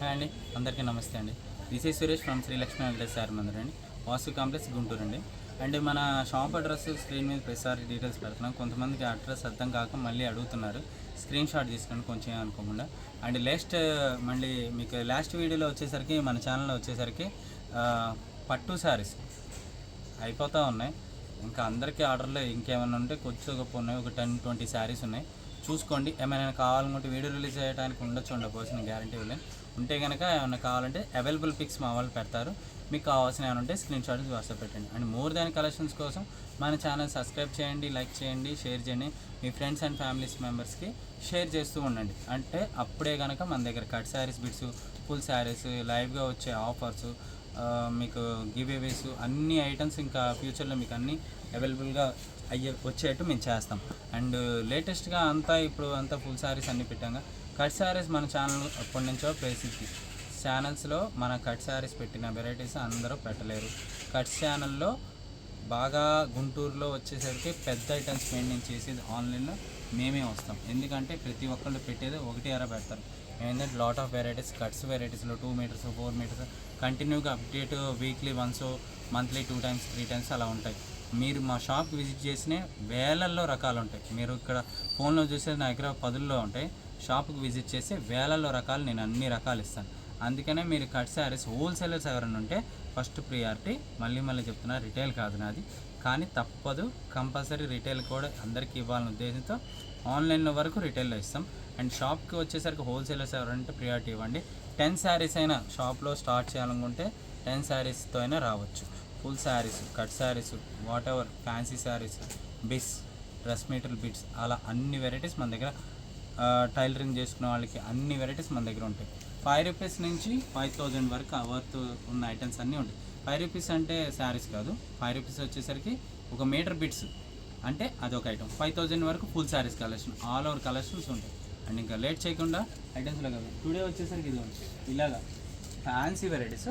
Hi అండి. అందరికీ నమస్తే అండి. This is Suresh from Srilakshmi Venkatesh sari Mandir అండి వాసు కాంప్లెక్స్ గుంటూరు అండి. అండ్ మన షాప్ అడ్రస్ స్క్రీన్ మీద ప్రతిసారి డీటెయిల్స్ పెడుతున్నాం. కొంతమందికి అడ్రస్ అర్థం కాక మళ్ళీ అడుగుతున్నారు. స్క్రీన్ షాట్ తీసుకోండి కొంచెం అనుకోకుండా. అండ్ లాస్ట్ uh, మళ్ళీ మీకు లాస్ట్ వీడియోలో వచ్చేసరికి మన ఛానల్లో వచ్చేసరికి uh, పట్టు శారీస్ అయిపోతూ ఉన్నాయి. ఇంకా అందరికీ ఆర్డర్లు ఇంకేమైనా ఉంటే కొంచెం గొప్ప ఉన్నాయి. ఒక టెన్ ట్వంటీ శారీస్ ఉన్నాయి. చూసుకోండి. ఏమైనా కావాలనుకుంటే వీడియో రిలీజ్ చేయడానికి ఉండొచ్చు ఉండకపోవచ్చు గ్యారంటీ ఇవ్వలేను. ఉంటే కనుక ఏమైనా కావాలంటే అవైలబుల్ పిక్స్ మా వాళ్ళు పెడతారు. మీకు కావాల్సిన ఏమైనా ఉంటే స్క్రీన్ షాట్ వాట్సాప్ పెట్టండి. అండ్ మోర్ దాన్ కలెక్షన్స్ కోసం మన ఛానల్ సబ్స్క్రైబ్ చేయండి లైక్ చేయండి షేర్ చేయండి. మీ ఫ్రెండ్స్ అండ్ ఫ్యామిలీస్ మెంబర్స్కి షేర్ చేస్తూ ఉండండి. అంటే అప్పుడే కనుక మన దగ్గర cut saris bits full saris లైవ్గా వచ్చే ఆఫర్స్ మీకు గివ్ అన్ని ఐటమ్స్ ఇంకా ఫ్యూచర్లో మీకు అన్నీ అవైలబుల్గా అయ్యే వచ్చేట్టు మేము చేస్తాం. అండ్ లేటెస్ట్గా అంతా ఇప్పుడు అంతా ఫుల్ శారీస్ అన్నీ పెట్టాక కట్ శారీస్ మన ఛానల్ ఎప్పటి నుంచో ప్రసిద్ధి. ఛానల్స్లో మన కట్ శారీస్ పెట్టిన వెరైటీస్ అందరూ పెట్టలేరు. కట్ ఛానల్లో బాగా గుంటూరులో వచ్చేసరికి పెద్ద ఐటమ్స్ మెయింటైన్ చేసేది ఆన్లైన్లో మేమే వస్తాం. ఎందుకంటే ప్రతి ఒక్కళ్ళు పెట్టేది ఒకటి అర పెడతారు. ఏంటంటే లాట్ ఆఫ్ వెరైటీస్ కట్స్ వెరైటీస్లో టూ మీటర్స్ ఫోర్ మీటర్స్ కంటిన్యూగా update weekly once monthly two times three times అలా ఉంటాయి. మీరు మా షాప్ విజిట్ చేసిన వేలల్లో రకాలు ఉంటాయి. మీరు ఇక్కడ ఫోన్లో చూసేది నా దగ్గర పదుల్లో ఉంటాయి. షాప్కి విజిట్ చేసి వేలల్లో రకాలు నేను అన్ని రకాలు ఇస్తాను. అందుకనే మీరు కట్ శారీస్ హోల్సేలర్స్ ఎవరైనా ఉంటే ఫస్ట్ ప్రియారిటీ మళ్ళీ మళ్ళీ చెప్తున్నా రిటైల్ కాదు నాది. కానీ తప్పదు కంపల్సరీ రిటైల్ కూడా అందరికీ ఇవ్వాలనే ఉద్దేశంతో ఆన్లైన్లో వరకు రిటైల్లో ఇస్తాం. అండ్ షాప్కి వచ్చేసరికి హోల్సేలర్స్ ఎవరంటే ప్రియారిటీ ఇవ్వండి. టెన్ శారీస్ అయినా షాప్లో స్టార్ట్ చేయాలనుకుంటే టెన్ శారీస్తో అయినా రావచ్చు. Full saris cut saris whatever fancy saris బిస్ dress material bits అలా అన్ని వెరైటీస్ మన దగ్గర టైలరింగ్ చేసుకునే వాళ్ళకి అన్ని వెరైటీస్ మన దగ్గర ఉంటాయి. ఫైవ్ రూపీస్ నుంచి ఫైవ్ థౌజండ్ వరకు వర్త్ ఉన్న ఐటమ్స్ అన్నీ ఉంటాయి. ఫైవ్ రూపీస్ అంటే శారీస్ కాదు. ఫైవ్ రూపీస్ వచ్చేసరికి ఒక మీటర్ బిట్స్ అంటే అదొక ఐటమ్ ఫైవ్ థౌజండ్ వరకు full saris collection all over collections ఉంటాయి. అండ్ ఇంకా లేట్ చేయకుండా ఐటమ్స్లో కాదు. టుడే వచ్చేసరికి ఇది ఉంటుంది ఇలాగా ఫ్యాన్సీ వెరైటీస్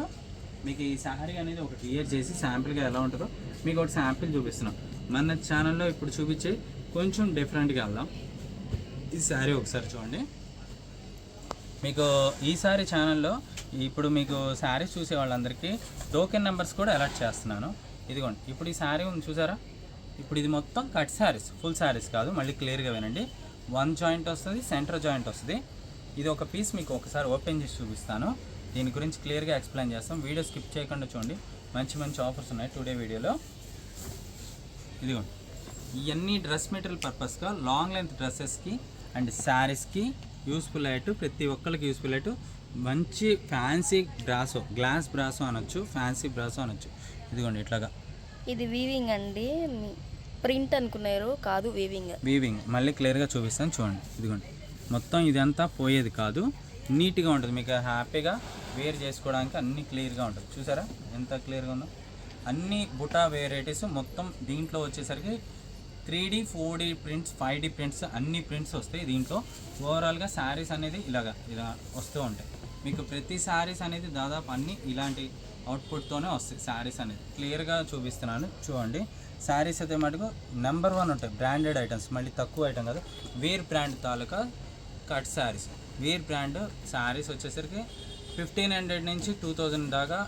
మీకు ఈ శారీ అనేది ఒకటి క్లియర్ చేసి శాంపిల్గా ఎలా ఉంటుందో మీకు ఒకటి శాంపిల్ చూపిస్తున్నాం. మన ఛానల్లో ఇప్పుడు చూపించే కొంచెం డిఫరెంట్గా వెళ్దాం. ఈ శారీ ఒకసారి చూడండి. మీకు ఈసారి ఛానల్లో ఇప్పుడు మీకు శారీస్ చూసే వాళ్ళందరికీ టోకెన్ నెంబర్స్ కూడా అలర్ట్ చేస్తున్నాను. ఇదిగోండి ఇప్పుడు ఈ శారీ ఉంది చూసారా? ఇప్పుడు ఇది మొత్తం కట్ శారీస్ ఫుల్ శారీస్ కాదు మళ్ళీ క్లియర్గా వినండి. వన్ జాయింట్ వస్తుంది సెంటర్ జాయింట్ వస్తుంది. ఇది ఒక పీస్ మీకు ఒకసారి ఓపెన్ చేసి చూపిస్తాను. దీని గురించి క్లియర్గా ఎక్స్ప్లెయిన్ చేస్తాం. వీడియో స్కిప్ చేయకుండా చూడండి. మంచి మంచి ఆఫర్స్ ఉన్నాయి టుడే వీడియోలో. ఇదిగోండి. ఇవన్నీ డ్రెస్ మెటీరియల్ పర్పస్గా లాంగ్ లెంత్ డ్రెస్సెస్కి అండ్ శారీస్కి యూస్ఫుల్ అయ్యేట్టు ప్రతి ఒక్కరికి యూస్ఫుల్ అయ్యేట్టు మంచి ఫ్యాన్సీ బ్రాసో గ్లాస్ బ్రాసో అనొచ్చు ఫ్యాన్సీ బ్రాసో అనొచ్చు. ఇదిగోండి ఇట్లాగా. ఇది వీవింగ్ అండి. ప్రింట్ అనుకున్నారు కాదు వీవింగ్. వీవింగ్. మళ్ళీ క్లియర్గా చూపిస్తాను చూడండి. ఇదిగోండి. మొత్తం ఇదంతా పోయేది కాదు. నీట్గా ఉంటుంది. మీకు హ్యాపీగా వేర్ చేసుకోవడానికి అన్ని క్లియర్గా ఉంటుంది. చూసారా? ఎంత క్లియర్గా ఉందో. అన్ని బుటా వెరైటీస్ మొత్తం దీంట్లో వచ్చేసరికి three D four D prints five D prints అన్ని ప్రింట్స్ వస్తాయి దీంట్లో. ఓవరాల్గా శారీస్ అనేది ఇలాగా ఇలా వస్తూ ఉంటాయి. మీకు ప్రతి శారీస్ అనేది దాదాపు అన్ని ఇలాంటి అవుట్పుట్తోనే వస్తాయి శారీస్ అనేది. క్లియర్గా చూపిస్తున్నాను చూడండి. శారీస్ అయితే మటుకు నెంబర్ వన్ ఉంటాయి బ్రాండెడ్ ఐటమ్స్ మళ్ళీ తక్కువ ఐటమ్ కాదు. వేర్ బ్రాండ్ తాలూకా cut saris wear brand saris వచ్చేసరికి ఫిఫ్టీన్ హండ్రెడ్ నుంచి టూ థౌజండ్ దాకా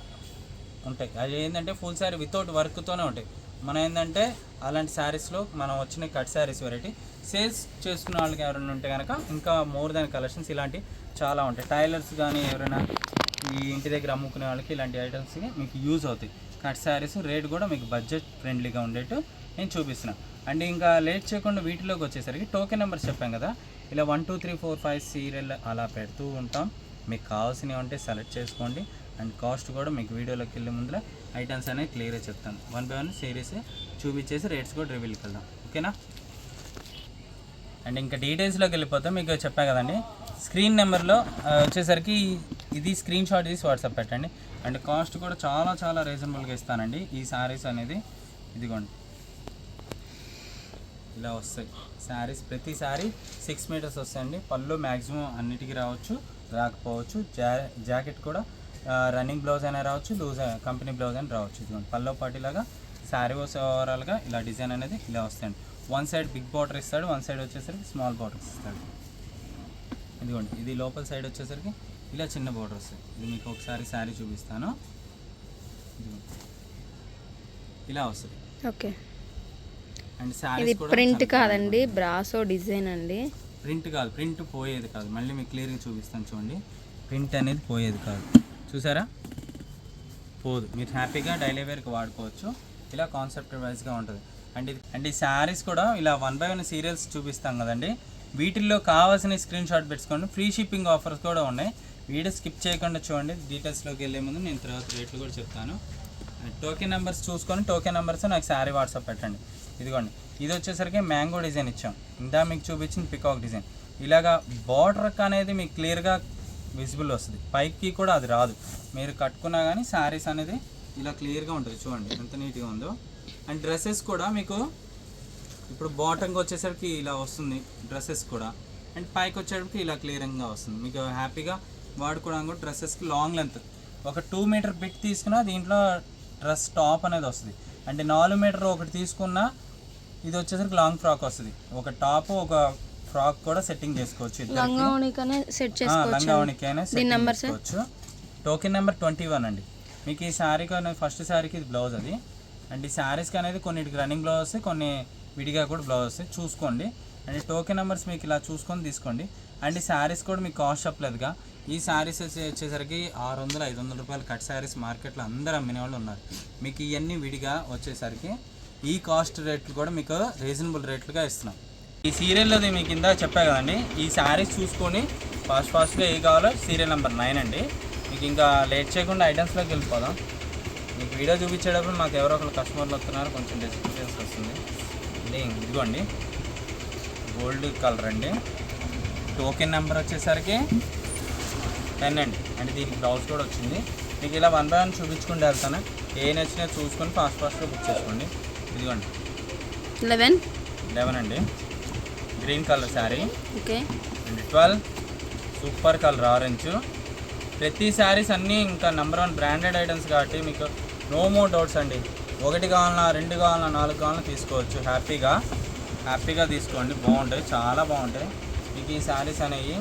ఉంటాయి. అది ఏంటంటే ఫుల్ శారీ వితౌట్ వర్క్తోనే ఉంటాయి. మనం ఏంటంటే అలాంటి శారీస్లో మనం వచ్చిన కట్ శారీస్ వెరైటీ సేల్స్ చేసుకున్న వాళ్ళకి ఎవరైనా ఉంటే కనుక ఇంకా మోర్ దాన్ కలెక్షన్స్ ఇలాంటి చాలా ఉంటాయి. టైలర్స్ కానీ ఎవరైనా ఈ ఇంటి దగ్గర అమ్ముకునే వాళ్ళకి ఇలాంటి ఐటమ్స్ మీకు యూజ్ అవుతాయి. కట్ శారీస్ రేట్ కూడా మీకు బడ్జెట్ ఫ్రెండ్లీగా ఉండేట్టు నేను చూపిస్తున్నాను అండ్ ఇంకా లేట్ చేయకుండా వీటిలోకి వచ్చేసరికి టోకెన్ నెంబర్స్ చెప్పాం కదా. ఇలా one two three four five serial అలా పెడుతూ ఉంటాం. మీకు కావాల్సినవి ఉంటే సెలెక్ట్ చేసుకోండి. అండ్ కాస్ట్ కూడా మీకు వీడియోలోకి వెళ్ళే ముందర ఐటమ్స్ అనేవి క్లియర్గా చెప్తాను వన్ బై వన్ సిరీస్ చూపించేసి రేట్స్ కూడా రివీల్కి వెళ్దాం. ఓకేనా అండ్ ఇంకా డీటెయిల్స్లోకి వెళ్ళిపోతే మీకు చెప్పా కదండి. స్క్రీన్ నెంబర్లో వచ్చేసరికి ఇది స్క్రీన్ షాట్ తీసి వాట్సాప్ పెట్టండి. అండ్ కాస్ట్ కూడా చాలా చాలా రీజనబుల్గా ఇస్తానండి. ఈ శారీస్ అనేది ఇదిగోండి. ఇలా వస్తాయి. శారీస్ ప్రతి శారీ సిక్స్ మీటర్స్ వస్తాయండి. పళ్ళు మ్యాక్సిమం అన్నిటికీ రావచ్చు రాకపోవచ్చు. జా జాకెట్ కూడా రన్నింగ్ బ్లౌజ్ అయినా రావచ్చు లూజ్ కంపెనీ బ్లౌజ్ అయినా రావచ్చు. ఇదిగోండి పల్లో పాటిలాగా శారీ ఓవరాల్గా ఇలా డిజైన్ అనేది ఇలా వస్తాయండి. వన్ సైడ్ బిగ్ బార్డర్ ఇస్తాడు వన్ సైడ్ వచ్చేసరికి స్మాల్ బార్డర్స్ ఇస్తాడు. ఇదిగోండి ఇది లోపల సైడ్ వచ్చేసరికి ఇలా చిన్న బోర్డర్ వస్తాయి ఇది మీకు ఒకసారి శారీ చూపిస్తాను. ఇలా వస్తుంది. ఓకే. అండ్ శారీ ప్రింట్ కాదండి బ్రాసో డిజైన్ అండి. ప్రింట్ కాదు ప్రింట్ పోయేది కాదు. మళ్ళీ మీకు క్లియర్గా చూపిస్తాను చూడండి. ప్రింట్ అనేది పోయేది కాదు. చూసారా? పోదు. మీరు హ్యాపీగా డైలీ వేర్కి వాడుకోవచ్చు. ఇలా కాన్సెప్ట్ వైజ్గా ఉంటుంది. అండ్ ఇది అండ్ ఈ శారీస్ కూడా ఇలా వన్ బై వన్ సీరియల్స్ చూపిస్తాం కదండి. వీటిల్లో కావాల్సిన స్క్రీన్ షాట్ పెట్టుకోండి. ఫ్రీ షిప్పింగ్ ఆఫర్స్ కూడా ఉన్నాయి. వీడియో స్కిప్ చేయకుండా చూడండి. డీటెయిల్స్లోకి వెళ్ళే ముందు నేను తర్వాత రేట్లు కూడా చెప్తాను. టోకెన్ నెంబర్స్ చూసుకొని టోకెన్ నెంబర్స్ నాకు శారీ వాట్సాప్ పెట్టండి. ఇదిగోండి. ఇది వచ్చేసరికి మ్యాంగో డిజైన్ ఇచ్చాం. ఇందా మీకు చూపించిన పికాక్ డిజైన్. ఇలాగా బార్డర్ అనేది మీకు క్లియర్గా విజిబుల్ వస్తుంది. పైకి కూడా అది రాదు. మీరు కట్టుకున్నా కానీ శారీస్ అనేది ఇలా క్లియర్గా ఉంటుంది. చూడండి ఎంత నీట్గా ఉందో. అండ్ డ్రెస్సెస్ కూడా మీకు ఇప్పుడు బాటంకి వచ్చేసరికి ఇలా వస్తుంది డ్రెస్సెస్ కూడా. అండ్ పైకి వచ్చేటప్పటికి ఇలా క్లియరింగ్గా వస్తుంది. మీకు హ్యాపీగా వాడుకోవడానికి కూడా డ్రెస్సెస్కి లాంగ్ లెంత్ ఒక టూ మీటర్ బిట్ తీసుకున్నా దీంట్లో డ్రెస్ టాప్ అనేది వస్తుంది. అంటే నాలుగు మీటర్ ఒకటి తీసుకున్నా ఇది వచ్చేసరికి లాంగ్ ఫ్రాక్ వస్తుంది. ఒక టాప్ ఒక ఫ్రాక్ కూడా సెట్టింగ్ చేసుకోవచ్చు సెట్ చేసుకోవచ్చు. నెంబర్ చేసుకోవచ్చు. టోకెన్ నెంబర్ ట్వంటీ వన్ అండి. మీకు ఈ శారీకి ఫస్ట్ శారీకి ఇది బ్లౌజ్ అది. అండ్ ఈ శారీస్కి అనేది కొన్నిటికి రన్నింగ్ బ్లౌజ్ వస్తాయి కొన్ని విడిగా కూడా బ్లౌజ్ వస్తాయి చూసుకోండి. అండ్ టోకెన్ నెంబర్స్ మీకు ఇలా చూసుకొని తీసుకోండి. అండ్ ఈ శారీస్ కూడా మీకు కాస్ట్ చెప్పలేదుగా. ఈ శారీస్ వచ్చేసరికి ఆరు వందలు ఐదు వందల రూపాయలు కట్ శారీస్ మార్కెట్లో అందరూ అమ్మిన వాళ్ళు ఉన్నారు. మీకు ఇవన్నీ విడిగా వచ్చేసరికి ఈ కాస్ట్ రేట్లు కూడా మీకు రీజనబుల్ రేట్లుగా ఇస్తున్నాం. ఈ సీరియల్లోది మీకు కింద చెప్పా కదండి. ఈ శారీస్ చూసుకొని ఫాస్ట్ ఫాస్ట్గా ఏ కావాలో సీరియల్ నెంబర్ నైన్ అండి. మీకు ఇంకా లేట్ చేయకుండా ఐటమ్స్లోకి వెళ్ళిపోదాం. మీకు వీడియో చూపించేటప్పుడు మాకు ఎవరో ఒకరు కస్టమర్లు వస్తున్నారు. కొంచెం డిస్క్రిప్షన్స్ వస్తుంది. ఇది ఇదిగోండి. గోల్డ్ కలర్ అండి. టోకెన్ నెంబర్ వచ్చేసరికి టెన్ అండి. అంటే దీనికి బ్లౌజ్ కూడా వచ్చింది. మీకు ఇలా వన్ బై వన్ చూపించుకుంటూ వెళ్తాను. ఏ నచ్చినా చూసుకొని ఫాస్ట్ ఫాస్ట్గా బుక్ చేసుకోండి. ఇదిగోండి. లెవెన్ లెవెన్ అండి. Green colour sari okay and twelve super colour orange ప్రతి శారీస్ అన్నీ ఇంకా నెంబర్ వన్ బ్రాండెడ్ ఐటమ్స్ కాబట్టి మీకు నో మోర్ డౌట్స్ అండి. ఒకటి కావాలన్నా రెండు కావాలన్నా నాలుగు కావాలన్నా తీసుకోవచ్చు. హ్యాపీగా హ్యాపీగా తీసుకోండి. బాగుంటాయి. చాలా బాగుంటాయి. మీకు ఈ శారీస్ అనేవి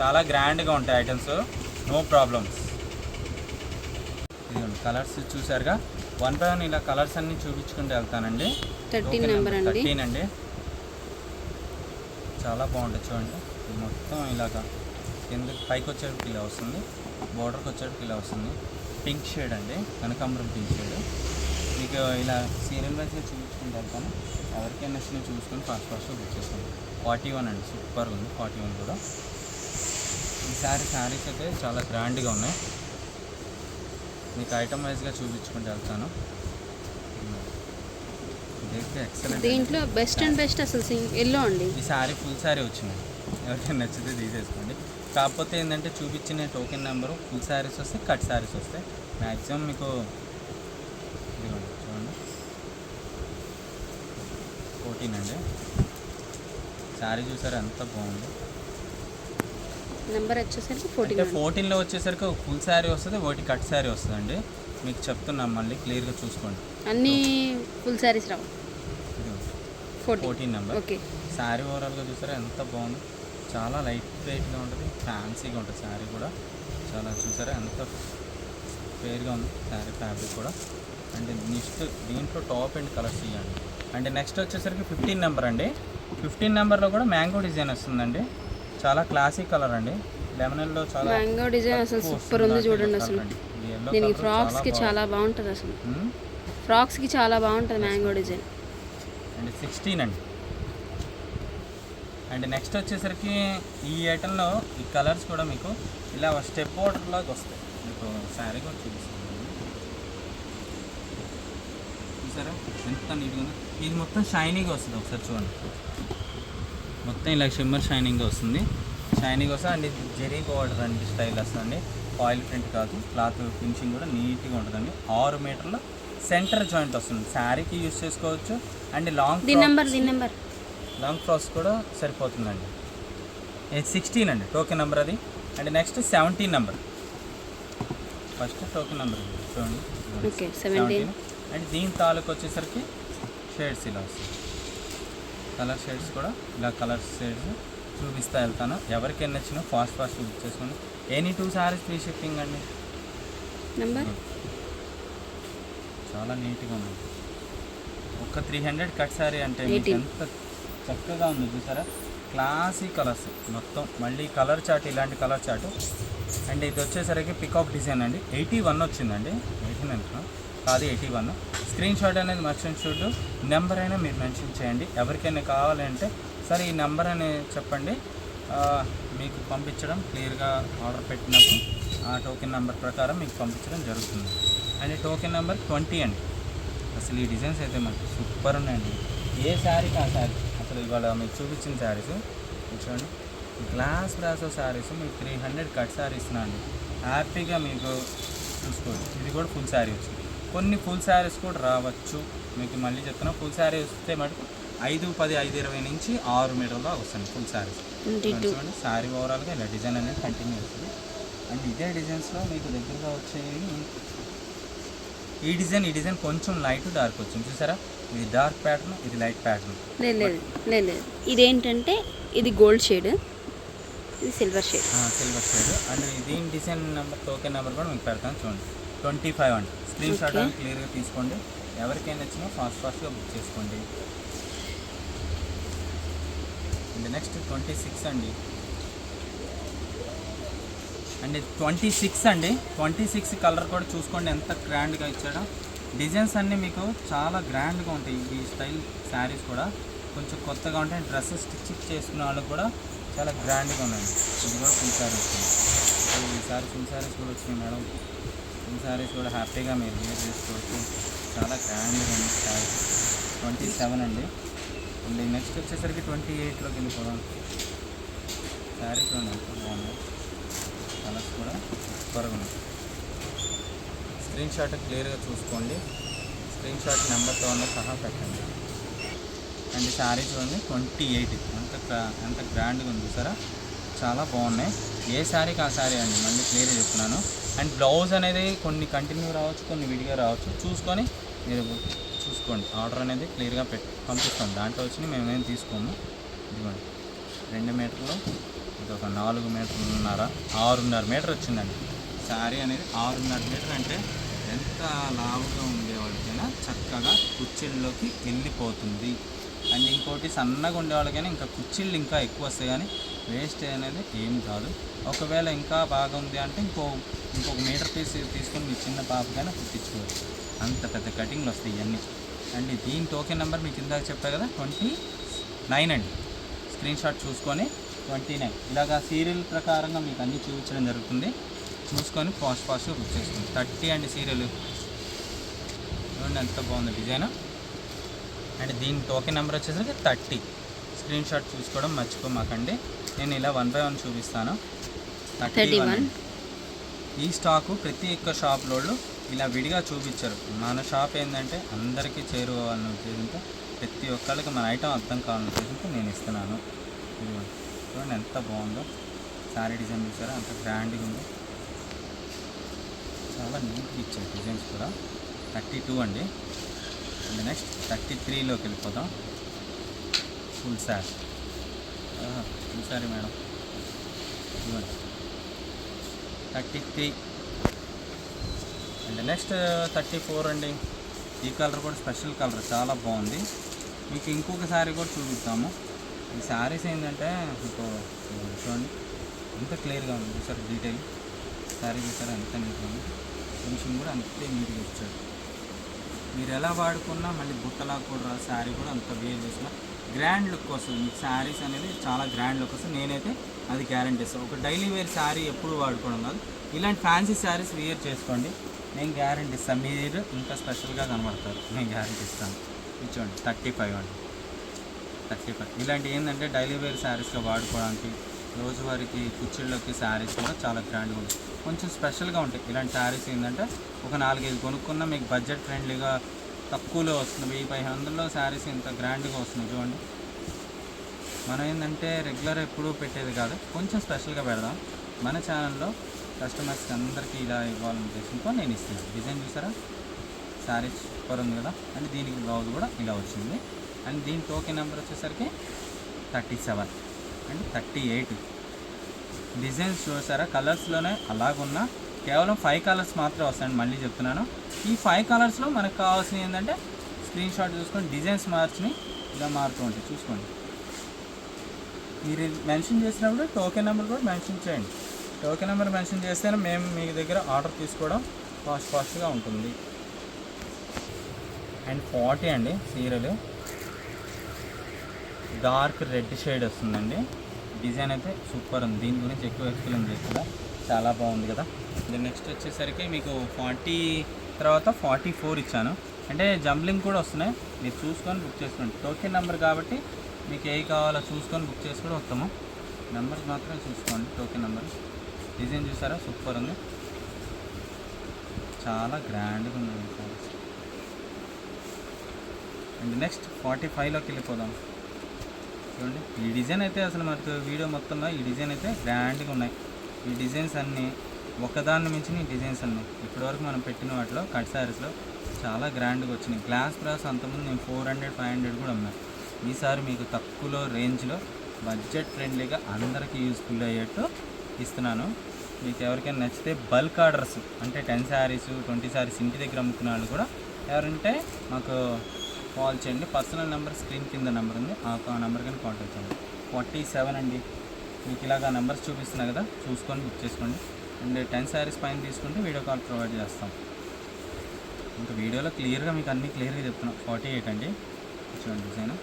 చాలా గ్రాండ్గా ఉంటాయి ఐటమ్స్ నో ప్రాబ్లమ్స్ ఇదిగోండి కలర్స్ చూసారుగా వన్ బై వన్ ఇలా కలర్స్ అన్నీ చూపించుకుంటూ వెళ్తానండి. థర్టీన్ అండి. చాలా బాగుంటుంది చూడండి. ఇది మొత్తం ఇలాగా కింద పైకి వచ్చేటప్పుడు ఇలా వస్తుంది. బోర్డర్కి వచ్చేటప్పుడు ఇలా వస్తుంది. పింక్ షేడ్ అండి. కనకాంబరం పింక్ షేడ్. మీకు ఇలా సీరియల్ వైజ్గా చూపించుకుంటూ వెళ్తాను ఎవరికైనా నచ్చిన చూసుకొని ఫాస్ట్ ఫాస్ట్గా బుక్ చేసుకోండి. ఫార్టీ వన్ అండి. సూపర్ ఉంది. ఫార్టీ వన్ కూడా. ఈ శారీ శారీస్ అయితే చాలా గ్రాండ్గా ఉన్నాయి. మీకు ఐటమ్ వైజ్గా చూపించుకుంటూ వెళ్తాను. దీంట్లో బెస్ట్ అండ్ బెస్ట్ అసలు ఎల్లో అండి. ఈ శారీ ఫుల్ శారీ వచ్చింది. ఎవరికైనా నచ్చితే తీసేసుకోండి. కాకపోతే ఏంటంటే చూపించిన టోకెన్ నెంబరు ఫుల్ శారీస్ వస్తాయి కట్ శారీస్ వస్తాయి మ్యాక్సిమం మీకు చూడండి. ఫోర్టీన్ అండి. శారీ చూసారా ఎంత బాగుంది. నెంబర్ వచ్చేసరికి ఫోర్టీన్ ఫోర్టీన్లో వచ్చేసరికి ఒక ఫుల్ శారీ వస్తుంది ఒకటి కట్ శారీ వస్తుందండి. మీకు చెప్తున్నాం మళ్ళీ క్లియర్గా చూసుకోండి. అన్నీ ఫుల్ శారీస్ రావు. ఫోర్టీన్ నెంబర్ ఓకే శారీ ఓవరాల్గా చూసారా ఎంత బాగుంది? చాలా లైట్ వెయిట్గా ఉంటుంది ఫ్యాన్సీగా ఉంటుంది శారీ కూడా. చాలా చూసారా ఎంత ఫేర్గా ఉంది శారీ ఫ్యాబ్రిక్ కూడా. అండ్ నెక్స్ట్ దీంట్లో టాప్ అండ్ కలర్స్ ఇవ్వండి అండ్ నెక్స్ట్ వచ్చేసరికి ఫిఫ్టీన్ నెంబర్ అండి. ఫిఫ్టీన్ నెంబర్లో కూడా మ్యాంగో డిజైన్ వస్తుందండి. చాలా క్లాసిక్ కలర్ అండి. లెమనల్లో చాలా మ్యాంగో డిజైన్ అసలు సూపర్ ఉంది చూడండి అసలు. దీనికి ఫ్రాక్స్కి. చాలా బాగుంటుంది అసలు. ఫ్రాక్స్కి చాలా బాగుంటుంది మ్యాంగో డిజైన్ అండ్ సిక్స్టీన్ అండి. అండ్ నెక్స్ట్ వచ్చేసరికి ఈ ఐటెంలో ఈ కలర్స్ కూడా మీకు ఇలా స్టెప్ వాటర్ లాగా వస్తాయి. మీకు శారీ కూడా చూపిస్తాను. చూసారా? ఎంత నీట్గా ఉందో. ఇది మొత్తం షైనింగ్ వస్తుంది ఒకసారి చూడండి. మొత్తం ఇలా షిమ్మర్ షైనింగ్గా వస్తుంది. షైనింగ్ వస్తుంది. అండ్ ఇది జెరీ బార్డర్ అండి స్టైల్ వస్తుందండి ఆయిల్ ప్రింట్ కాదు. క్లాత్ ఫినిషింగ్ కూడా నీట్గా ఉంటుందండి. ఆరు మీటర్ల సెంటర్ జాయింట్ వస్తుంది. శారీకి యూస్ చేసుకోవచ్చు. అండ్ లాంగ్ దీని నెంబర్ దీని నెంబర్. లాంగ్ ఫ్రాక్స్ కూడా సరిపోతుందండి. ఇది సిక్స్టీన్ అండి. టోకెన్ నెంబర్ అది. And next seventeen number first token number చూడండి. సెవెంటీన్ అండ్ దీని తాలూకు వచ్చేసరికి షేడ్స్ ఇలా వస్తాయి. కలర్ షేడ్స్ కూడా ఇలా కలర్ షేడ్స్ చూపిస్తా వెళ్తాను. ఎవరికైనా నచ్చినా ఫాస్ట్ ఫాస్ట్ బుక్ చేసుకొని any two saris free shipping అండి. నంబర్ చాలా నీట్గా ఉంది. ఒక త్రీ హండ్రెడ్ కట్ సారీ అంటే మీకు. ఎంత చక్కగా ఉంది చూసారా? క్లాసీ కలర్స్ మొత్తం. మళ్ళీ కలర్ చాట్ ఇలాంటి కలర్ చాట్ అండ్ ఇది వచ్చేసరికి పికాక్ డిజైన్ అండి. ఎయిటీ వన్ వచ్చిందండి. ఎయిటీన్ అనుకున్నాం కాదు ఎయిటీ వన్. స్క్రీన్ షాట్ అనేది మర్చెంట్ షూట్ నెంబర్ అయినా మీరు మెన్షన్ చేయండి. ఎవరికైనా కావాలంటే సరే ఈ నెంబర్ అని చెప్పండి. మీకు పంపించడం క్లియర్గా ఆర్డర్ పెట్టినప్పుడు ఆ టోకెన్ నెంబర్ ప్రకారం మీకు పంపించడం జరుగుతుంది. అండ్ టోకెన్ నెంబర్ ట్వంటీ అండి. అసలు ఈ డిజైన్స్ అయితే మనకి సూపర్ ఉన్నాయండి. ఏ శారీకి ఆ శారీ అసలు ఇవాళ మీకు చూపించిన శారీస్ చూడండి. గ్లాస్ బ్రాసో శారీస్ మీకు త్రీ హండ్రెడ్ కట్ శారీ ఇస్తున్నా అండి. హ్యాపీగా మీకు చూసుకోవచ్చు ఇది కూడా ఫుల్ శారీ వచ్చింది. కొన్ని ఫుల్ శారీస్ కూడా రావచ్చు. మీకు మళ్ళీ చెప్తున్నా ఫుల్ శారీ వస్తే మటుకు ఐదు పది ఐదు ఇరవై నుంచి ఆరు మీటర్లో వస్తుంది ఫుల్ శారీస్ చూడండి శారీ ఓవరాల్గా ఇలా డిజైన్ అనేది కంటిన్యూ అవుతుంది అండ్ ఇదే డిజైన్స్లో మీకు దగ్గరగా వచ్చేవి ఈ డిజైన్ ఈ డిజైన్ కొంచెం లైట్ డార్క్ వచ్చింది. చూసారా? ఇది డార్క్ ప్యాటర్న్ ఇది లైట్ ప్యాటర్న్. లేదు లేదు లేదు లేదు. ఇదేంటంటే ఇది గోల్డ్ షేడ్ ఇది silver shade. Silver shade. And దీని డిజైన్ నెంబర్ టోకెన్ నెంబర్ కూడా మీకు పెడతాను చూడండి. ట్వంటీ ఫైవ్ అండి. స్క్రీన్ షాట్ క్లియర్గా తీసుకోండి. ఎవరికైనా వచ్చినా ఫాస్ట్ ఫాస్ట్గా బుక్ చేసుకోండి. అండ్ నెక్స్ట్ ట్వంటీ సిక్స్ అండి. అండ్ ట్వంటీ సిక్స్ అండి. ట్వంటీ సిక్స్ కలర్ కూడా చూసుకోండి ఎంత గ్రాండ్గా ఇచ్చాడో. డిజైన్స్ అన్నీ మీకు చాలా గ్రాండ్గా ఉంటాయి ఈ స్టైల్ శారీస్ కూడా. కొంచెం కొత్తగా ఉంటాయి డ్రెస్సెస్ స్టిచ్ చేసుకున్న వాళ్ళకి కూడా చాలా గ్రాండ్గా ఉన్నాయి ఇది కూడా ఫుల్ శారీ వచ్చింది. సో ఈసారి ఫుల్ శారీస్ కూడా వచ్చినాయి మేడం. ఫుల్ శారీస్ కూడా హ్యాపీగా మీరు వేర్ చేసుకోవచ్చు. చాలా గ్రాండ్గా ఉంది శారీస్ ట్వంటీ సెవెన్ అండి. అండ్ నెక్స్ట్ వచ్చేసరికి ట్వంటీ ఎయిట్లోకి వెళ్ళిపోదాం. శారీస్ ఉన్నాయి. బాగున్నాయి కలర్స్ కూడా సూపర్గా ఉన్నాయి. స్క్రీన్ షాట్ క్లియర్గా చూసుకోండి. స్క్రీన్ షాట్ నెంబర్తో ఉన్న సహా పెట్టండి. అండ్ శారీ చూడండి ట్వంటీ ఎయిట్ అంత అంత ఎంత గ్రాండ్గా ఉంది చూసారా? చాలా బాగున్నాయి. ఏ శారీకి ఆ శారీ అండి? మళ్ళీ క్లియర్గా చెప్తున్నాను. అండ్ బ్లౌజ్ అనేది కొన్ని కంటిన్యూ రావచ్చు కొన్ని విడిగా రావచ్చు. చూసుకొని మీరు చూసుకోండి. ఆర్డర్ అనేది క్లియర్గా పెట్టి పంపిస్తాం. దాంట్లో వచ్చి మేమేం తీసుకోము. ఇదిగోండి. రెండు మీటర్లు ఇది ఒక నాలుగు మీటర్లున్నర ఆరున్నర మీటర్ వచ్చిందండి. శారీ అనేది ఆరున్నర మీటర్ అంటే ఎంత లావుగా ఉండేవాళ్ళకైనా చక్కగా కుర్చీల్లోకి వెళ్ళిపోతుంది. అండ్ ఇంకోటి సన్నగా ఉండేవాళ్ళకైనా ఇంకా కుర్చీళ్ళు ఇంకా ఎక్కువ వస్తాయి కానీ వేస్ట్ అనేది ఏం కాదు. ఒకవేళ ఇంకా బాగా ఉంది అంటే ఇంకో ఇంకొక మీటర్ పీస్ తీసుకొని మీ చిన్న పాపకైనా కుట్టించుకోవచ్చు. అంత పెద్ద కటింగ్లు వస్తాయి ఇవన్నీ. అండ్ దీని టోకెన్ నెంబర్ మీకు ఇందాక చెప్పా కదా ట్వంటీ నైన్ అండి. స్క్రీన్ షాట్ చూసుకొని ట్వంటీ నైన్. ఇలాగా సీరియల్ ప్రకారంగా మీకు అన్నీ చూపించడం జరుగుతుంది. చూసుకొని ఫాస్ట్ ఫాస్ట్గా బుక్ చేసుకోండి థర్టీ అండి సీరియల్. చూడండి ఎంత బాగుంది డిజైన్. అండ్ దీని టోకెన్ నెంబర్ వచ్చేసరికి థర్టీ. స్క్రీన్ షాట్ చూసుకోవడం మర్చిపోమాకండి. నేను ఇలా వన్ బై వన్ చూపిస్తాను. థర్టీ 31. వన్. ఈ స్టాకు ప్రతి ఒక్క షాప్లోళ్ళు ఇలా విడిగా చూపించరు. మన షాప్ ఏంటంటే అందరికీ చేరుకోవాలని ఉద్దేశంతో ప్రతి ఒక్కరికి మన ఐటమ్ అర్థం కావాలని ఉద్దేశంతో నేను ఇస్తున్నాను. చూడండి ఎంత బాగుందో. శారీ డిజైన్ చూసారా? అంత గ్రాండ్గా ఉంది. చాలా నీట్గా ఇచ్చారు డిజైన్స్ కూడా. థర్టీ టూ అండి. అండ్ నెక్స్ట్ థర్టీ త్రీలోకి వెళ్ళిపోదాం. Full sari. Full sari madam. ఇవ్వండి thirty three. And next thirty four అండి. ఈ కలర్ కూడా స్పెషల్ కలర్. చాలా బాగుంది. మీకు ఇంకొక శారీ కూడా చూపిస్తాము ఈ శారీస్ ఏంటంటే మీకు చూడండి అంత క్లియర్గా ఉంది చూసారు డీటెయిల్ శారీ చూసారు అంత నీట్గా ఉంది. ఫినిషింగ్ కూడా అంతే నీట్గా ఇచ్చాడు మీరు ఎలా వాడుకున్నా మళ్ళీ బుట్టలా కూడా శారీ కూడా అంత వేర్ చేసిన గ్రాండ్ లుక్ వస్తుంది మీకు శారీస్ అనేది చాలా గ్రాండ్ లుక్ వస్తుంది నేనైతే అది గ్యారంటీ ఇస్తాను ఒక డైలీ వేర్ శారీ ఎప్పుడు వాడుకోవడం కాదు. ఇలాంటి ఫ్యాన్సీ శారీస్ వేర్ చేసుకోండి. నేను గ్యారంటీ ఇస్తాను మీరు ఇంకా స్పెషల్గా కనబడతారు. నేను గ్యారంటీ ఇస్తాను ఇచ్చోండి థర్టీ ఫైవ్ అండి. థర్టీ ఇలాంటి ఏంటంటే డైలీ వేర్ శారీస్లో వాడుకోవడానికి రోజువారికి కుర్చీళ్ళకి శారీస్ కూడా చాలా గ్రాండ్గా ఉంటాయి. కొంచెం స్పెషల్గా ఉంటాయి. ఇలాంటి శారీస్ ఏంటంటే ఒక నాలుగైదు కొనుక్కున్నా మీకు బడ్జెట్ ఫ్రెండ్లీగా తక్కువలో వస్తుంది. వెయ్యి పై వందల్లో శారీస్ ఇంత గ్రాండ్గా వస్తుంది చూడండి. మనం ఏంటంటే రెగ్యులర్ ఎప్పుడూ పెట్టేది కాదు. కొంచెం స్పెషల్గా పెడదాం. మన ఛానల్లో కస్టమర్స్కి అందరికీ ఇలా ఇవ్వాలని ఉద్దేశంతో నేను ఇస్తున్నాను. డిజైన్ చూసారా? శారీ సూపర్ ఉంది కదా? అండ్ దీనికి బ్లౌజ్ కూడా ఇలా వచ్చింది. అండ్ దీని టోకెన్ నెంబర్ వచ్చేసరికి thirty seven and thirty eight designs చూసారా కలర్స్లోనే అలాగున్నా. కేవలం ఫైవ్ కలర్స్ మాత్రమే వస్తాయండి మళ్ళీ చెప్తున్నాను. ఈ ఫైవ్ కలర్స్లో మనకు కావాల్సినవి ఏంటంటే స్క్రీన్ షాట్ చూసుకొని డిజైన్స్ మార్చిని ఇలా మారుతూ ఉంటాయి. చూసుకోండి. మీరు మెన్షన్ చేసినప్పుడు టోకెన్ నెంబర్ కూడా మెన్షన్ చేయండి. టోకెన్ నెంబర్ మెన్షన్ చేస్తేనే మేము మీ దగ్గర ఆర్డర్ తీసుకోవడం ఫాస్ట్ ఫాస్ట్గా ఉంటుంది. అండ్ ఫార్టీ అండి సీరియల్. డార్క్ రెడ్ షేడ్ వస్తుందండి. డిజైన్ అయితే సూపర్ ఉంది. దీని గురించి ఎక్కువ ఎక్స్ప్లెయిన్ చేస్తుందా చాలా బాగుంది కదా. దెన్ నెక్స్ట్ వచ్చేసరికి మీకు ఫార్టీ తర్వాత ఫార్టీ ఫోర్ ఇచ్చాను. అంటే జంబ్లింగ్ కూడా వస్తున్నాయి. మీరు చూసుకొని బుక్ చేసుకోండి. టోకెన్ నెంబర్ కాబట్టి మీకు ఏ కావాలో చూసుకొని బుక్ చేసుకోవడం ఉత్తమం నెంబర్స్ మాత్రం చూసుకోండి. Token number. డిజైన్ చూసారా? సూపర్ ఉంది. చాలా గ్రాండ్గా ఉంది. అండ్ నెక్స్ట్ ఫార్టీ ఫైవ్లోకి వెళ్ళిపోదాం. చూడండి. ఈ డిజైన్ అయితే అసలు మరి వీడియో మొత్తంలో ఈ డిజైన్ అయితే గ్రాండ్గా ఉన్నాయి. ఈ డిజైన్స్ అన్నీ ఒకదాన్ని మించిన ఈ డిజైన్స్ అన్నీ ఇప్పటివరకు మనం పెట్టిన వాటిలో కట్ శారీస్లో చాలా గ్రాండ్గా వచ్చినాయి. గ్లాస్ బ్రాస్ అంతకుముందు నేను ఫోర్ హండ్రెడ్ ఫైవ్ హండ్రెడ్ కూడా అమ్మాను. ఈసారి మీకు తక్కువలో రేంజ్లో బడ్జెట్ ఫ్రెండ్లీగా అందరికీ యూస్ఫుల్ అయ్యేట్టు ఇస్తున్నాను. మీకు ఎవరికైనా నచ్చితే బల్క్ ఆర్డర్స్ అంటే టెన్ శారీస్ ట్వంటీ శారీస్ ఇంటి దగ్గర అమ్ముకునే వాళ్ళు కూడా ఎవరంటే మాకు కాల్ చేయండి. పర్సనల్ నెంబర్ స్క్రీన్ కింద నెంబర్ ఉంది. ఆ నెంబర్ కానీ కాంటాక్ట్ చేయండి. ఫార్టీ సెవెన్ అండి. మీకు ఇలాగ నెంబర్స్ చూపిస్తున్నా కదా చూసుకొని బుక్ చేసుకోండి. అండ్ టెన్ శారీస్ పైన తీసుకుంటే వీడియో కాల్ ప్రొవైడ్ చేస్తాం. ఇంకా వీడియోలో క్లియర్గా మీకు అన్నీ క్లియర్గా చెప్తున్నాం. ఫార్టీ ఎయిట్ అండి. చూడండి డిజైన్.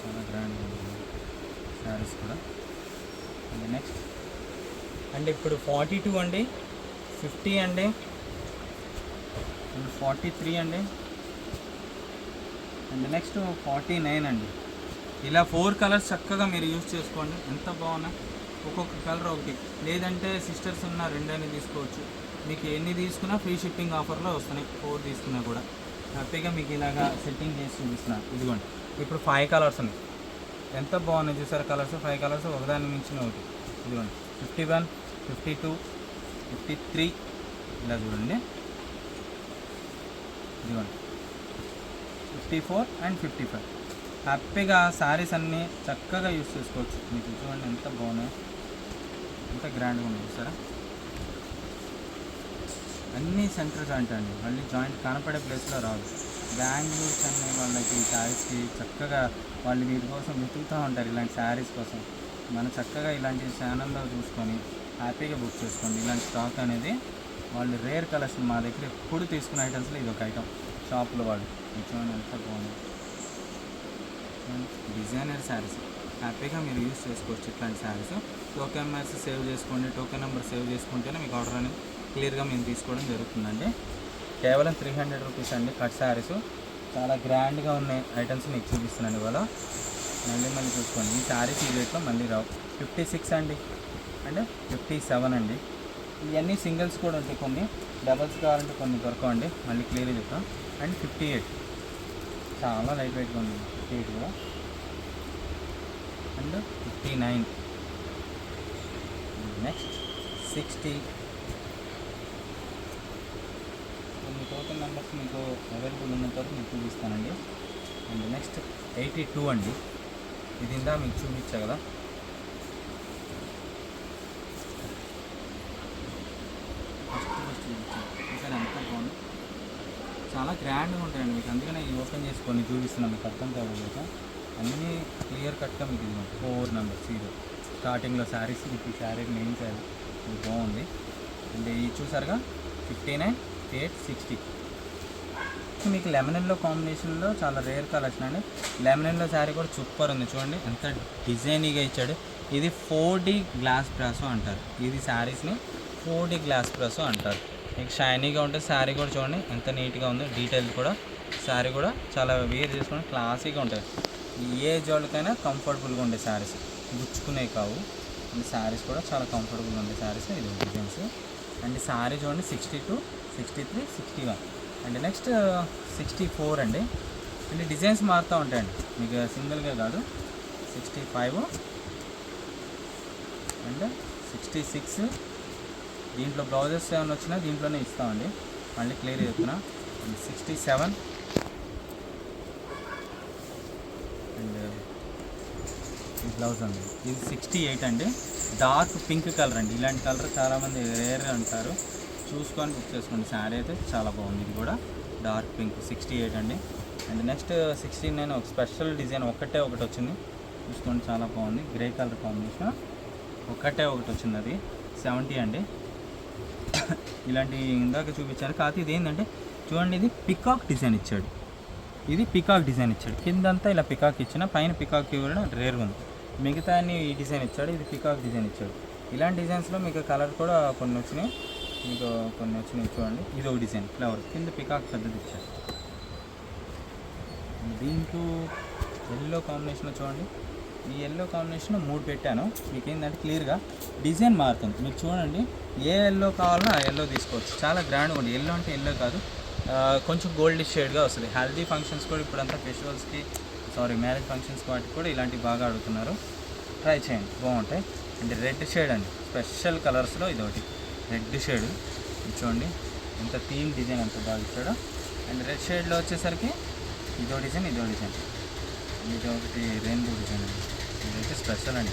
చాలా గ్రాండ్ శారీస్ కూడా. And next. అండ్ ఇప్పుడు ఫార్టీ టూ అండి. ఫిఫ్టీ అండి. ఇప్పుడు ఫార్టీ త్రీ అండి. అండ్ నెక్స్ట్ ఫార్టీ నైన్ అండి. ఇలా ఫోర్ కలర్స్ చక్కగా మీరు యూజ్ చేసుకోండి. ఎంత బాగున్నాయి ఒక్కొక్క కలర్ ఒకటి లేదంటే సిస్టర్స్ ఉన్న రెండైనా తీసుకోవచ్చు. మీకు ఎన్ని తీసుకున్నా ఫ్రీ షిప్పింగ్ ఆఫర్లో వస్తున్నాయి. ఫోర్ తీసుకున్నా కూడా. హ్యాపీగా మీకు ఇలాగా సెట్టింగ్ చేసి చూపిస్తున్నాను ఇదిగోండి. ఇప్పుడు ఫైవ్ కలర్స్ ఉన్నాయి. ఎంత బాగున్నాయి చూసారు కలర్స్ ఫైవ్ కలర్స్ ఒకదాని మించిన ఒకటి. ఇదిగోండి. Fifty one fifty two fifty three ఇలా చూడండి. ఇదిగోండి. Fifty four and fifty five. హ్యాపీగా శారీస్ అన్నీ చక్కగా యూస్ చేసుకోవచ్చు. మీకు చూడండి ఎంత బాగున్నాయి. ఎంత గ్రాండ్గా ఉన్నాయి సార్ అన్నీ సెంటర్ జాయింట్ అండి. మళ్ళీ జాయింట్ కనపడే ప్లేస్లో రాదు. బెంగళూరు చెన్నై వాళ్ళకి ఈ శారీస్కి చక్కగా వాళ్ళు వీటి కోసం వెతుకుతూ ఉంటారు ఇలాంటి శారీస్ కోసం. మనం చక్కగా ఇలాంటి ఛానల్లో చూసుకొని హ్యాపీగా బుక్ చేసుకోండి. ఇలాంటి స్టాక్ అనేది వాళ్ళు రేర్ కలెక్షన్ మా దగ్గర ఎప్పుడు తీసుకున్న ఐటమ్స్లో ఇది ఒక ఐటమ్ షాప్లో వాళ్ళు. ఇది చూడండి ఎంత బాగుంది. డిజైనర్ శారీస్ హ్యాపీగా మీరు యూస్ చేసుకోవచ్చు ఇట్లాంటి శారీస్ టోకెన్ నెంబర్స్ సేవ్ చేసుకోండి. టోకెన్ నెంబర్ సేవ్ చేసుకుంటేనే మీకు ఆర్డర్ అనేది క్లియర్గా మేము తీసుకోవడం జరుగుతుందండి. కేవలం త్రీ హండ్రెడ్ రూపీస్ అండి కట్ శారీస్ చాలా గ్రాండ్గా ఉన్న ఐటమ్స్ మీకు చూపిస్తున్నాను ఇవాళ. మళ్ళీ మళ్ళీ చూసుకోండి. ఈ శారీస్ ఈ రేట్లో మళ్ళీ రావు. ఫిఫ్టీ సిక్స్ అండి. అంటే ఫిఫ్టీ సెవెన్ అండి. ఇవన్నీ సింగిల్స్ కూడా ఉంటాయి కొన్ని. డబల్స్ కావాలంటే కొన్ని దొరకవండి. మళ్ళీ క్లియర్గా చెప్తాం. And fifty eight. చాలా లైట్ వెయిట్గా ఉంది. ఫిఫ్టీ ఎయిట్ కూడా. And fifty nine. Next sixty. కొన్ని టోటల్ నెంబర్స్ మీకు అవైలబుల్ ఉన్నంత వరకు మీకు చూపిస్తానండి. అండ్ నెక్స్ట్ ఎయిటీ టూ అండి. ఇది ఇందా మీకు చూపించా కదా ఫస్ట్ ఫస్ట్ చూపించాను ఈసారి ఎంత బాగుంది చాలా గ్రాండ్గా ఉంటాయండి మీకు. అందుకనే ఇది ఓపెన్ చేసుకొని చూపిస్తున్నాను మీకు అర్థం కావాలి అన్నీ క్లియర్ కట్గా మీకు ఇది ఫోర్ నెంబర్ సీరో స్టార్టింగ్లో శారీస్ మీకు ఈ శారీ మెయిన్ శారీ. ఇది బాగుంది. అండ్ ఇది చూసారుగా? Fifty nine eight sixty. మీకు లెమనన్లో కాంబినేషన్లో చాలా రేర్ కలెక్షన్ అండి. లెమనన్లో శారీ కూడా సూపర్ ఉంది. చూడండి ఎంత డిజైనీగా ఇచ్చాడు. ఇది ఫోర్ డి గ్లాస్ బ్రాసో అంటారు. ఇది శారీస్ని ఫోర్ డి గ్లాస్ బ్రాసో అంటారు. మీకు షైనీగా ఉంటే శారీ కూడా చూడండి ఎంత నీట్గా ఉంది డీటెయిల్ కూడా. శారీ కూడా చాలా వేర్ చేసుకుని క్లాసీగా ఉంటుంది ఏ ఏజ్ వాళ్ళకైనా కంఫర్టబుల్గా ఉండే శారీస్. గుచ్చుకునేవి కావు. అండ్ శారీస్ కూడా చాలా కంఫర్టబుల్గా ఉండే శారీస్ ఇది డిజైన్స్ అండ్ శారీ చూడండి sixty two sixty three sixty one and next sixty four అండి. అండ్ డిజైన్స్ మారుతూ ఉంటాయండి. మీకు సింగిల్గా కాదు. Sixty five and sixty six దీంట్లో బ్లౌజెస్ ఏమైనా వచ్చినా దీంట్లోనే ఇస్తామండి. మళ్ళీ క్లియర్ చెప్తున్నా. And sixty seven. And blouse అండి. ఇది సిక్స్టీ ఎయిట్ అండి. డార్క్ పింక్ కలర్ అండి. ఇలాంటి కలర్ చాలామంది రేర్ అంటారు. చూసుకొని బుక్ చేసుకోండి. శారీ అయితే చాలా బాగుంది. ఇది కూడా డార్క్ పింక్ సిక్స్టీ ఎయిట్ అండి. అండ్ నెక్స్ట్ సిక్స్టీ నైన్ ఒక స్పెషల్ డిజైన్ ఒకటే ఒకటి వచ్చింది. చూసుకోండి. చాలా బాగుంది. Grey colour combination. ఒకటే ఒకటి వచ్చింది అది. సెవెంటీ అండి. ఇలాంటి ఇందాక చూపించారు. కాకపోతే ఇది ఏంటంటే చూడండి ఇది పికాక్ డిజైన్ ఇచ్చాడు. ఇది పికాక్ డిజైన్ ఇచ్చాడు. కిందంతా ఇలా పికాక్ ఇచ్చిన పైన పికాక్ ఇవ్వడం రేర్ ఉంది. మిగతా అన్ని ఈ డిజైన్ ఇచ్చాడు ఇది పికాక్ డిజైన్ ఇచ్చాడు. ఇలాంటి డిజైన్స్లో మీకు కలర్ కూడా కొన్ని వచ్చినాయి. మీకు కొన్ని వచ్చినాయి చూడండి. ఇది ఒక డిజైన్ ఫ్లవర్ కింద పికాక్ పెద్దది ఇచ్చాడు. దీంట్లో ఎల్లో కాంబినేషన్ చూడండి. ఈ ఎల్లో కాంబినేషన్ మూడు పెట్టాను. మీకు ఏంటంటే క్లియర్గా డిజైన్ మారుతుంది. మీరు చూడండి ఏ ఎల్లో కావాలన్నా ఆ ఎల్లో తీసుకోవచ్చు. చాలా గ్రాండ్గా ఉంది ఎల్లో అంటే ఎల్లో కాదు. కొంచెం గోల్డ్ షేడ్గా వస్తుంది. హెల్దీ ఫంక్షన్స్ కూడా ఇప్పుడంతా ఫెస్టివల్స్కి సారీ మ్యారేజ్ ఫంక్షన్స్ వాటికి కూడా ఇలాంటివి బాగా అడుగుతున్నారు. ట్రై చేయండి. బాగుంటాయి. అండ్ రెడ్ షేడ్ అండి. స్పెషల్ కలర్స్లో ఇది ఒకటి రెడ్ షేడ్ చూడండి. ఎంత థీమ్ డిజైన్ అంత బాగా ఇచ్చాడో. అండ్ రెడ్ షేడ్లో వచ్చేసరికి ఇదో డిజైన్ ఇదో డిజైన్ ఇది ఒకటి రెయిన్బో డిజైన్ అండి ఇదైతే స్పెషల్ అండి.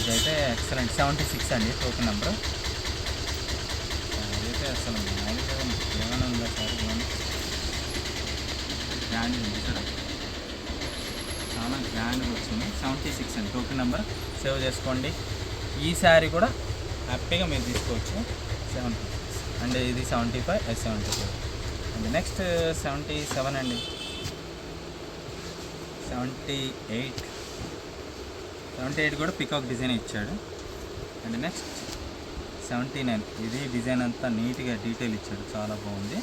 ఇదైతే ఎక్సలెంట్. సెవెంటీ సిక్స్ అండి టోకెన్ నెంబర్. అదైతే అసలు మామూలుగా ఏమైనా ఉందా సార్? గ్రాండ్ ఉంది సార్ చాలా గ్రాండ్గా వచ్చింది. సెవెంటీ సిక్స్ అండి టోకెన్ నెంబర్. సేవ్ చేసుకోండి. ఈ శారీ కూడా హ్యాపీగా మీరు తీసుకోవచ్చు. Seventy six. అండ్ ఇది seventy five seventy five. And next seventy seven అండి. Seventy eight. సెవెంటీ ఎయిట్ కూడా పికాక్ డిజైన్ ఇచ్చాడు. And next seventy nine. ఇది డిజైన్ అంతా నీట్గా డీటెయిల్ ఇచ్చాడు. చాలా బాగుంది.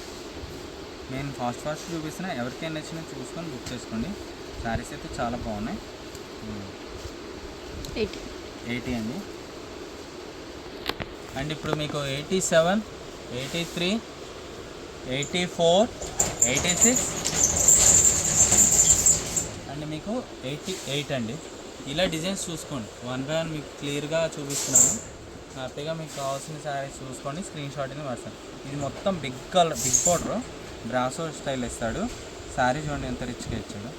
నేను ఫాస్ట్ ఫాస్ట్ చూపిస్తున్నా. ఎవరికైనా నచ్చినా చూసుకొని బుక్ చేసుకోండి. శారీస్ అయితే చాలా బాగున్నాయి. ఎయిటీ ఎయిటీ అండి. అండ్ ఇప్పుడు మీకు eighty seven eighty three eighty four eighty six. And మీకు ఎయిటీ ఎయిట్ అండి. ఇలా డిజైన్స్ చూసుకోండి. వన్ బై వన్ మీకు క్లియర్గా చూపిస్తున్నాను. హ్యాపీగా మీకు కావాల్సిన శారీస్ చూసుకోండి. స్క్రీన్ షాట్ని పడతాను. ఇది మొత్తం big colour big border. Brasso style ఇస్తాడు శారీ చూడండి ఎంత రిచ్గా ఇచ్చాడు.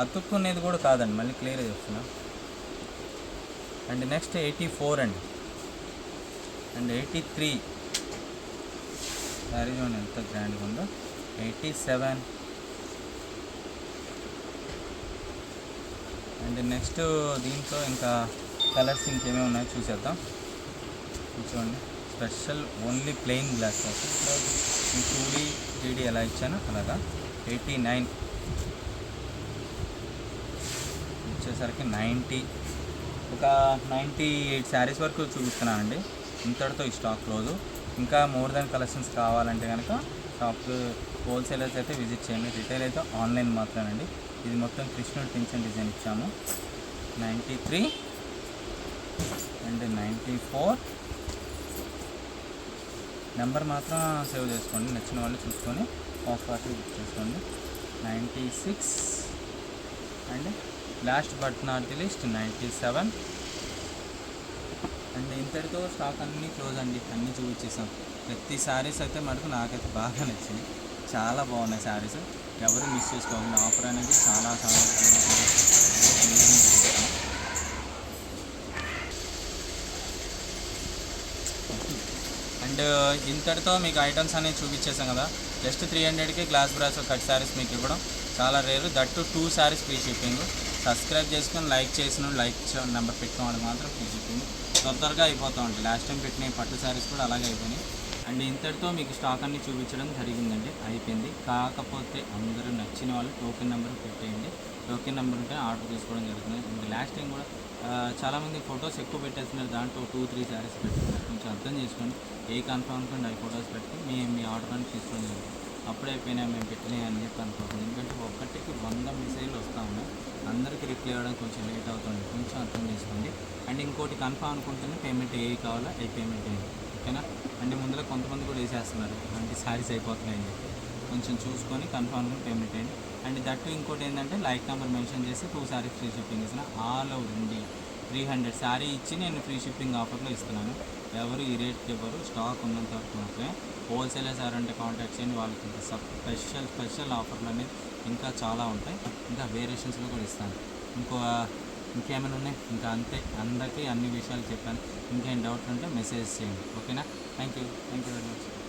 అతుక్కునేది కూడా కాదండి. మళ్ళీ క్లియర్గా చెప్తున్నా అండ్ నెక్స్ట్ ఎయిటీ ఫోర్ అండి. And eighty three. శారీ చూడండి ఎంత గ్రాండ్గా ఉందో. Eighty seven. అండ్ నెక్స్ట్ దీంట్లో ఇంకా కలర్స్ ఇంకేమేమి ఉన్నాయో చూసేద్దాం. చూడండి. Special only plain glass two D three ఎలా ఇచ్చాను అలాగా. ఎయిటీ నైన్ వచ్చేసరికి నైంటీ ఒక నైంటీ ఎయిట్ శారీస్ వరకు చూపిస్తున్నానండి. ఇంతటితో ఈ స్టాక్ రోజు ఇంకా మోర్ దాన్ కలెక్షన్స్ కావాలంటే కనుక షాప్ హోల్సేలర్స్ అయితే విజిట్ చేయండి. రిటైల్ అయితే ఆన్లైన్ మాత్రమేనండి. ఇది మొత్తం కృష్ణుడు పింఛన్ డిజైన్ ఇచ్చాము. Ninety three and ninety four. Number మాత్రం సేవ్ చేసుకోండి నచ్చిన వాళ్ళు చూసుకొని ఆఫ్ పార్టీ బుక్ చేసుకోండి. Ninety six and last but not the least ninety seven. And ఇంతటితో స్టాక్ అన్నీ క్లోజ్ అండి అన్నీ చూపించేసాం. ప్రతి శారీస్ అయితే మనకు నాకైతే బాగా నచ్చింది చాలా బాగున్నాయి శారీస్. ఎవరు మిస్ చేసుకోకుండా ఆఫర్ అనేది చాలా చాలా అండ్ ఇంతటితో మీకు ఐటమ్స్ అనేవి చూపించేసాం కదా. జస్ట్ త్రీ హండ్రెడ్కి గ్లాస్ బ్రాస్ కట్ శారీస్ మీకు ఇవ్వడం చాలా rare that two saris free shipping subscribe చేసుకొని లైక్ చేసిన లైక్ నెంబర్ పెట్టుకున్న మాత్రం ఫ్రీ షిప్పింగ్ తొందరగా అయిపోతూ ఉంటాయి. లాస్ట్ టైం పెట్టిన పట్టు శారీస్ కూడా అలాగే అయిపోయినాయి. అండ్ ఇంతటితో మీకు స్టాక్ అన్ని చూపించడం జరిగిందండి. అయిపోయింది. కాకపోతే అందరూ నచ్చిన వాళ్ళు టోకెన్ నెంబర్ పెట్టేయండి. టోకెన్ నెంబర్ ఉంటే ఆర్డర్ తీసుకోవడం జరుగుతుంది. అండ్ లాస్ట్ టైం కూడా చాలామంది ఫొటోస్ ఎక్కువ పెట్టేస్తున్నారు. దాంట్లో టూ త్రీ శారీస్ పెట్టుకున్నారు కొంచెం అర్థం చేసుకోండి. ఏ కన్ఫర్మ్ అనుకోండి అవి ఫొటోస్ పెట్టి మీ మీ ఆర్డర్ అని తీసుకోవడం జరుగుతుంది. అప్పుడే అయిపోయినా మేము పెట్టినాయి అని చెప్పి అనుకోకండి. ఎందుకంటే ఒక్కటికి వంద మెసేజ్లు వస్తూ ఉన్నాయి. అందరికీ రిప్లై అవ్వడం కొంచెం లేట్ అవుతుంది. కొంచెం అర్థం చేసుకోండి. అండ్ ఇంకోటి కన్ఫర్మ్ అనుకుంటేనే పేమెంట్ ఏ కావాలో? ఏ పేమెంట్ వేయండి ఓకేనా? అంటే ముందులో కొంతమంది కూడా వేసేస్తున్నారు. అంటే శారీస్ అయిపోతున్నాయని చెప్పి. కొంచెం చూసుకొని కన్ఫర్మ్ పేమెంట్ చేయండి. అండ్ దట్టు ఇంకోటి ఏంటంటే లైక్ నెంబర్ మెన్షన్ చేసి టూ శారీస్ ఫ్రీ షిప్పింగ్ ఇస్తున్నా all over India three hundred sari ఇచ్చి నేను ఫ్రీ షిప్పింగ్ ఆఫర్లో ఇస్తున్నాను. ఎవరు ఈ రేట్కి ఇవ్వరు. స్టాక్ ఉన్నంత వరకు మాత్రమే. హోల్సేలర్ సార్ అంటే కాంటాక్ట్ చేయండి. వాళ్ళకి ఇంకా స్పెషల్ స్పెషల్ ఆఫర్లు అనేది ఇంకా చాలా ఉంటాయి. ఇంకా వేరియేషన్స్లో కూడా ఇస్తాను. ఇంకో ఇంకేమైనా ఉన్నాయి? ఇంకా అంతే. అందరికీ అన్ని విషయాలు చెప్పాను. ఇంకేం డౌట్ ఉంటే మెసేజ్ చేయండి. ఓకేనా thank you thank you very much